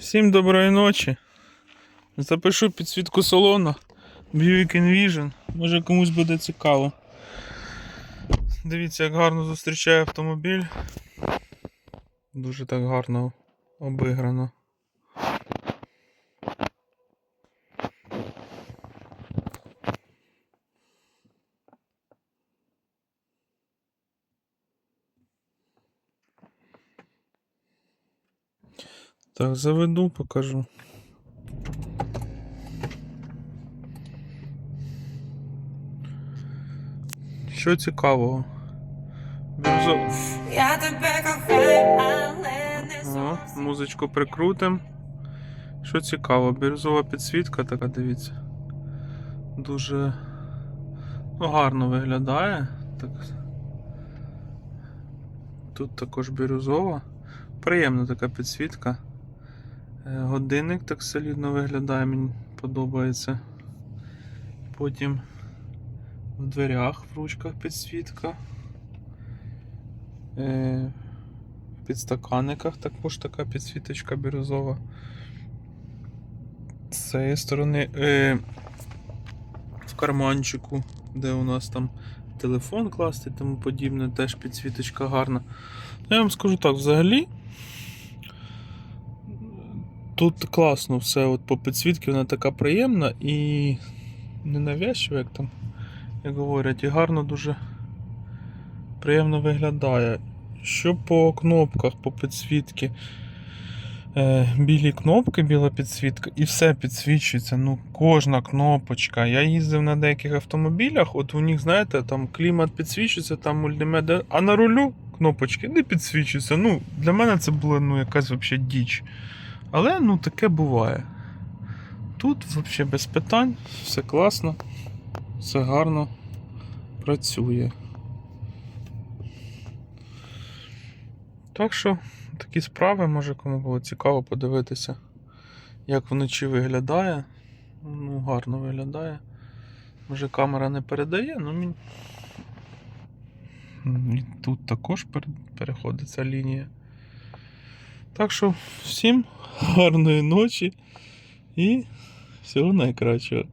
Всім доброї ночі. Запишу підсвітку салону Buick Envision. Може комусь буде цікаво. Дивіться, як гарно зустрічає автомобіль. Дуже так гарно обіграно. Так, заведу, покажу. Що цікавого? Я тебе кохаю, але не О, музичку прикрутим. Що цікаво, бірюзова підсвітка така, дивіться. Дуже ну, гарно виглядає. Так. Тут також бірюзова. Приємна така підсвітка. Е, Годинник так солідно виглядає, мені подобається. Потім в дверях в ручках підсвітка. Е, в підстаканниках також така підсвіточка бірюзова. З цієї сторони е, в карманчику, де у нас там телефон класти і тому подібне, теж підсвіточка гарна. Я вам скажу так, взагалі. Тут класно все от по підсвітці, вона така приємна і ненавязчива, як там як говорять, і гарно дуже приємно виглядає. Що по кнопках, по підсвітці. Е, білі кнопки, біла підсвітка, і все підсвічується. Ну, кожна кнопочка. Я їздив на деяких автомобілях, от у них, знаєте, там клімат підсвічується, там мультимедіа, а на рулю кнопочки не підсвічуються. Ну, для мене це було ну, якась взагалі діч. Але ну, таке буває. Тут взагалі без питань, все класно, все гарно працює. Так що такі справи, може кому було цікаво подивитися, як вночі виглядає. Ну, гарно виглядає. Може камера не передає, ну мені. Тут також пер- переходить ця лінія. Так що всім гарної ночі і всього найкращого.